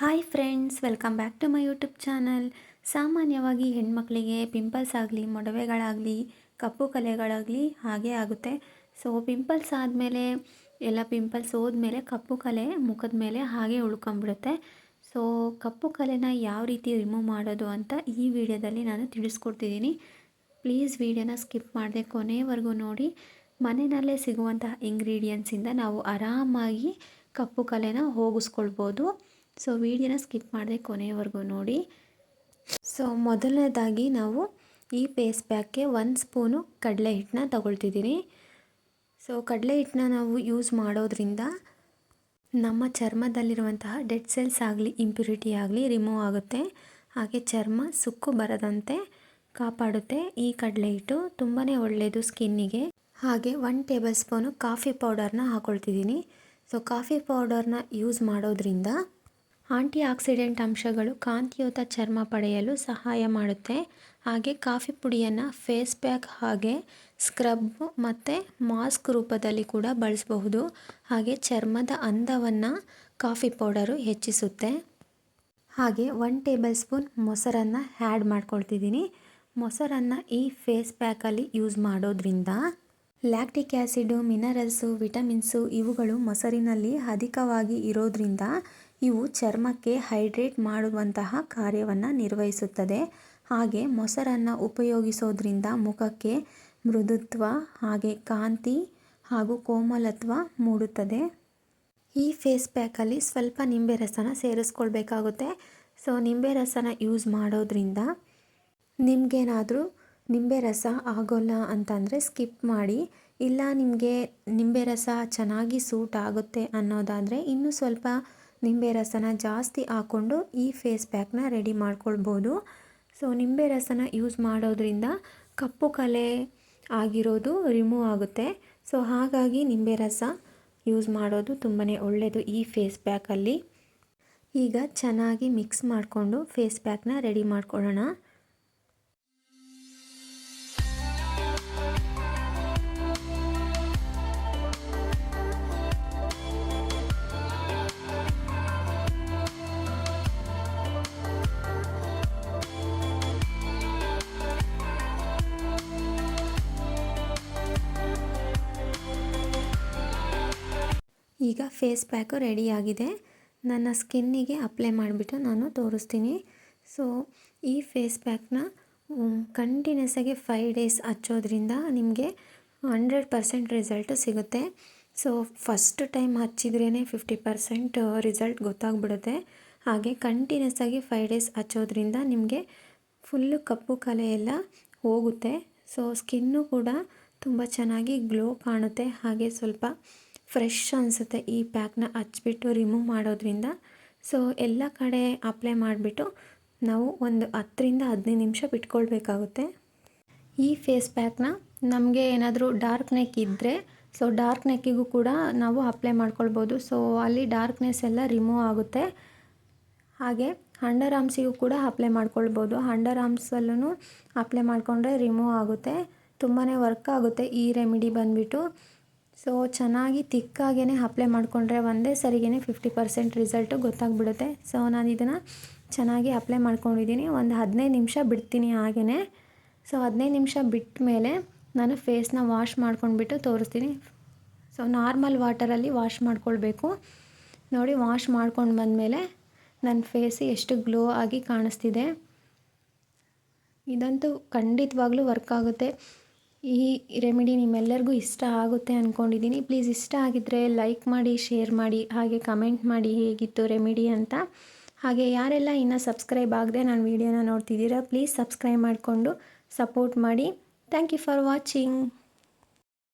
Hi friends welcome back to my YouTube channel ಸಾಮಾನ್ಯವಾಗಿ ಹೆಣ್ಮಕ್ಳಿಗೆ pimples ಆಗಲಿ, ಮೊಡವೆಗಳಾಗಲಿ, ಕಪ್ಪು ಕಲೆಗಳಾಗಲಿ ಹಾಗೆ ಆಗುತ್ತೆ. ಸೊ ಪಿಂಪಲ್ಸ್ ಆದಮೇಲೆ, ಎಲ್ಲ ಪಿಂಪಲ್ಸ್ ಹೋದ್ಮೇಲೆ ಕಪ್ಪು ಕಲೆ ಮುಖದ ಮೇಲೆ ಹಾಗೆ ಉಳ್ಕೊಂಬಿಡುತ್ತೆ ಸೊ ಕಪ್ಪು ಕಲೆನ ಯಾವ ರೀತಿ ರಿಮೂವ್ ಮಾಡೋದು ಅಂತ ಈ ವಿಡಿಯೋದಲ್ಲಿ ನಾನು ತಿಳಿಸ್ಕೊಡ್ತಿದ್ದೀನಿ. ಪ್ಲೀಸ್ ವಿಡಿಯೋನ ಸ್ಕಿಪ್ ಮಾಡದೆ ಕೊನೆವರೆಗೂ ನೋಡಿ. ಮನೆಯಲ್ಲೇ ಸಿಗುವಂತಹ ಇಂಗ್ರೀಡಿಯೆಂಟ್ಸಿಂದ ನಾವು ಆರಾಮಾಗಿ ಕಪ್ಪು ಕಲೆನ ಹೋಗಿಸ್ಕೊಳ್ಬೋದು. ಸೊ ವಿಡಿಯೋನ ಸ್ಕಿಪ್ ಮಾಡದೆ ಕೊನೆಯವರೆಗೂ ನೋಡಿ. ಸೊ ಮೊದಲನೇದಾಗಿ ನಾವು ಈ ಪೇಸ್ಟ್ ಪ್ಯಾಕ್ಗೆ ಒಂದು ಸ್ಪೂನು ಕಡಲೆ ಹಿಟ್ಟನ್ನ ತಗೊಳ್ತಿದ್ದೀನಿ. ಸೊ ಕಡಲೆ ಹಿಟ್ಟನ್ನ ನಾವು ಯೂಸ್ ಮಾಡೋದ್ರಿಂದ ನಮ್ಮ ಚರ್ಮದಲ್ಲಿರುವಂತಹ ಡೆಡ್ ಸೆಲ್ಸ್ ಆಗಲಿ ಇಂಪ್ಯೂರಿಟಿ ಆಗಲಿ ರಿಮೂವ್ ಆಗುತ್ತೆ. ಹಾಗೆ ಚರ್ಮ ಸುಕ್ಕು ಬರದಂತೆ ಕಾಪಾಡುತ್ತೆ ಈ ಕಡಲೆ ಹಿಟ್ಟು. ತುಂಬಾ ಒಳ್ಳೆಯದು ಸ್ಕಿನ್ನಿಗೆ. ಹಾಗೆ ಒನ್ ಟೇಬಲ್ ಸ್ಪೂನು ಕಾಫಿ ಪೌಡರ್ನ ಹಾಕ್ಕೊಳ್ತಿದ್ದೀನಿ ಸೊ ಕಾಫಿ ಪೌಡರ್ನ ಯೂಸ್ ಮಾಡೋದ್ರಿಂದ ಆಂಟಿ ಆಕ್ಸಿಡೆಂಟ್ ಅಂಶಗಳು ಕಾಂತಿಯುತ ಚರ್ಮ ಪಡೆಯಲು ಸಹಾಯ ಮಾಡುತ್ತೆ. ಹಾಗೆ ಕಾಫಿ ಪುಡಿಯನ್ನು ಫೇಸ್ ಪ್ಯಾಕ್ ಹಾಗೆ ಸ್ಕ್ರಬ್ ಮತ್ತು ಮಾಸ್ಕ್ ರೂಪದಲ್ಲಿ ಕೂಡ ಬಳಸಬಹುದು. ಹಾಗೆ ಚರ್ಮದ ಅಂದವನ್ನು ಕಾಫಿ ಪೌಡರು ಹೆಚ್ಚಿಸುತ್ತೆ. ಹಾಗೆ ಒನ್ ಟೇಬಲ್ ಸ್ಪೂನ್ ಮೊಸರನ್ನು ಆ್ಯಡ್ ಮಾಡ್ಕೊಳ್ತಿದ್ದೀನಿ. ಮೊಸರನ್ನು ಈ ಫೇಸ್ ಪ್ಯಾಕಲ್ಲಿ ಯೂಸ್ ಮಾಡೋದ್ರಿಂದ ಲ್ಯಾಕ್ಟಿಕ್ ಆ್ಯಸಿಡು ಮಿನರಲ್ಸು, ವಿಟಮಿನ್ಸು ಇವುಗಳು ಮೊಸರಿನಲ್ಲಿ ಅಧಿಕವಾಗಿ ಇರೋದ್ರಿಂದ ಇವು ಚರ್ಮಕ್ಕೆ ಹೈಡ್ರೇಟ್ ಮಾಡುವಂತಹ ಕಾರ್ಯವನ್ನು ನಿರ್ವಹಿಸುತ್ತದೆ. ಹಾಗೆ ಮೊಸರನ್ನು ಉಪಯೋಗಿಸೋದ್ರಿಂದ ಮುಖಕ್ಕೆ ಮೃದುತ್ವ, ಹಾಗೆ ಕಾಂತಿ ಹಾಗೂ ಕೋಮಲತ್ವ ಮೂಡುತ್ತದೆ. ಈ ಫೇಸ್ ಪ್ಯಾಕಲ್ಲಿ ಸ್ವಲ್ಪ ನಿಂಬೆ ರಸನ ಸೇರಿಸ್ಕೊಳ್ಬೇಕಾಗುತ್ತೆ. ಸೊ ನಿಂಬೆ ರಸನ ಯೂಸ್ ಮಾಡೋದ್ರಿಂದ ನಿಮಗೇನಾದರೂ ನಿಂಬೆ ರಸ ಆಗೋಲ್ಲ ಅಂತಂದರೆ ಸ್ಕಿಪ್ ಮಾಡಿ. ಇಲ್ಲ ನಿಮಗೆ ನಿಂಬೆ ರಸ ಚೆನ್ನಾಗಿ ಸೂಟ್ ಆಗುತ್ತೆ ಅನ್ನೋದಾದರೆ ಇನ್ನೂ ಸ್ವಲ್ಪ ನಿಂಬೆ ರಸನ ಜಾಸ್ತಿ ಹಾಕ್ಕೊಂಡು ಈ ಫೇಸ್ ಪ್ಯಾಕ್ನ ರೆಡಿ ಮಾಡ್ಕೊಳ್ಬೋದು. ಸೊ ನಿಂಬೆ ರಸನ ಯೂಸ್ ಮಾಡೋದ್ರಿಂದ ಕಪ್ಪು ಕಲೆ ಆಗಿರೋದು ರಿಮೂವ್ ಆಗುತ್ತೆ. ಸೊ ಹಾಗಾಗಿ ನಿಂಬೆ ರಸ ಯೂಸ್ ಮಾಡೋದು ತುಂಬಾ ಒಳ್ಳೆಯದು ಈ ಫೇಸ್ ಪ್ಯಾಕಲ್ಲಿ ಈಗ ಚೆನ್ನಾಗಿ ಮಿಕ್ಸ್ ಮಾಡಿಕೊಂಡು ಫೇಸ್ ಪ್ಯಾಕ್ನ ರೆಡಿ ಮಾಡ್ಕೊಳ್ಳೋಣ. ಈಗ ಫೇಸ್ ಪ್ಯಾಕು ರೆಡಿಯಾಗಿದೆ ನನ್ನ ಸ್ಕಿನ್ನಿಗೆ ಅಪ್ಲೈ ಮಾಡಿಬಿಟ್ಟು ನಾನು ತೋರಿಸ್ತೀನಿ. ಸೊ, ಈ ಫೇಸ್ ಪ್ಯಾಕ್ನ ಕಂಟಿನ್ಯೂಸ್ ಆಗಿ ಫೈವ್ ಡೇಸ್ ಹಚ್ಚೋದ್ರಿಂದ ನಿಮಗೆ ಹಂಡ್ರೆಡ್ ಪರ್ಸೆಂಟ್ ರಿಸಲ್ಟು ಸಿಗುತ್ತೆ. ಸೊ, ಫಸ್ಟ್ ಟೈಮ್ ಹಚ್ಚಿದ್ರೇ ಫಿಫ್ಟಿ ಪರ್ಸೆಂಟ್ ರಿಸಲ್ಟ್ ಗೊತ್ತಾಗ್ಬಿಡುತ್ತೆ. ಹಾಗೆ ಕಂಟಿನ್ಯೂಸ್ ಆಗಿ ಫೈವ್ ಡೇಸ್ ಹಚ್ಚೋದ್ರಿಂದ ನಿಮಗೆ ಫುಲ್ಲು ಕಪ್ಪು ಕಲೆ ಎಲ್ಲ ಹೋಗುತ್ತೆ. ಸೊ, ಸ್ಕಿನ್ನು ಕೂಡ ತುಂಬ ಚೆನ್ನಾಗಿ ಗ್ಲೋ ಕಾಣುತ್ತೆ. ಹಾಗೆ ಸ್ವಲ್ಪ ಫ್ರೆಶ್ ಅನಿಸುತ್ತೆ ಈ ಪ್ಯಾಕ್ನ ಹಚ್ಬಿಟ್ಟು ರಿಮೂವ್ ಮಾಡೋದ್ರಿಂದ. ಸೊ ಎಲ್ಲ ಕಡೆ ಅಪ್ಲೈ ಮಾಡಿಬಿಟ್ಟು ನಾವು ಒಂದು ಹತ್ತರಿಂದ ಹದಿನೈದು ನಿಮಿಷ ಬಿಟ್ಕೊಳ್ಬೇಕಾಗುತ್ತೆ. ಈ ಫೇಸ್ ಪ್ಯಾಕ್ನ ನಮಗೆ ಏನಾದರೂ ಡಾರ್ಕ್ ನೆಕ್ ಇದ್ದರೆ ಸೊ ಡಾರ್ಕ್ ನೆಕ್ಕಿಗೂ ಕೂಡ ನಾವು ಅಪ್ಲೈ ಮಾಡ್ಕೊಳ್ಬೋದು. ಸೊ ಅಲ್ಲಿ ಡಾರ್ಕ್ನೆಸ್ ಎಲ್ಲ ರಿಮೂವ್ ಆಗುತ್ತೆ. ಹಾಗೆ ಅಂಡರ್ ಆರ್ಮ್ಸಿಗೂ ಕೂಡ ಅಪ್ಲೈ ಮಾಡ್ಕೊಳ್ಬೋದು. ಅಂಡರ್ ಆರ್ಮ್ಸಲ್ಲೂ ಅಪ್ಲೈ ಮಾಡಿಕೊಂಡ್ರೆ ರಿಮೂವ್ ಆಗುತ್ತೆ. ತುಂಬಾ ವರ್ಕ್ ಆಗುತ್ತೆ ಈ ರೆಮಿಡಿ ಬಂದುಬಿಟ್ಟು. ಸೊ ಚೆನ್ನಾಗಿ ತಿಕ್ಕಾಗೇ ಅಪ್ಲೈ ಮಾಡಿಕೊಂಡ್ರೆ ಒಂದೇ ಸರಿಗೇ ಫಿಫ್ಟಿ ಪರ್ಸೆಂಟ್ ರಿಸಲ್ಟು ಗೊತ್ತಾಗ್ಬಿಡುತ್ತೆ. ಸೊ ನಾನು ಇದನ್ನು ಚೆನ್ನಾಗಿ ಅಪ್ಲೈ ಮಾಡ್ಕೊಂಡಿದ್ದೀನಿ ಒಂದು ಹದಿನೈದು ನಿಮಿಷ ಬಿಡ್ತೀನಿ ಹಾಗೇ ಸೊ ಹದಿನೈದು ನಿಮಿಷ ಬಿಟ್ಟ ಮೇಲೆ ನಾನು ಫೇಸ್ನ ವಾಶ್ ಮಾಡ್ಕೊಂಡ್ಬಿಟ್ಟು ತೋರಿಸ್ತೀನಿ. ಸೊ ನಾರ್ಮಲ್ ವಾಟರಲ್ಲಿ ವಾಶ್ ಮಾಡ್ಕೊಳ್ಬೇಕು. ನೋಡಿ ವಾಶ್ ಮಾಡ್ಕೊಂಡು ಬಂದಮೇಲೆ ನನ್ನ ಫೇಸ್ ಎಷ್ಟು ಗ್ಲೋ ಆಗಿ ಕಾಣಿಸ್ತಿದೆ. ಇದಂತೂ ಖಂಡಿತವಾಗ್ಲೂ ವರ್ಕ್ ಆಗುತ್ತೆ. ಈ ರೆಮಿಡಿ ನಿಮ್ಮೆಲ್ಲರಿಗೂ ಇಷ್ಟ ಆಗುತ್ತೆ ಅಂದ್ಕೊಂಡಿದ್ದೀನಿ ಪ್ಲೀಸ್ ಇಷ್ಟ ಆಗಿದ್ದರೆ ಲೈಕ್ ಮಾಡಿ, ಶೇರ್ ಮಾಡಿ, ಹಾಗೆ ಕಮೆಂಟ್ ಮಾಡಿ ಹೇಗಿತ್ತು ರೆಮಿಡಿ ಅಂತ. ಹಾಗೆ ಯಾರೆಲ್ಲ ಇನ್ನು ಸಬ್ಸ್ಕ್ರೈಬ್ ಆಗದೆ ನಾನು ವೀಡಿಯೋನ ನೋಡ್ತಿದ್ದೀರಾ, ಪ್ಲೀಸ್ ಸಬ್ಸ್ಕ್ರೈಬ್ ಮಾಡಿಕೊಂಡು ಸಪೋರ್ಟ್ ಮಾಡಿ. Thank you for watching.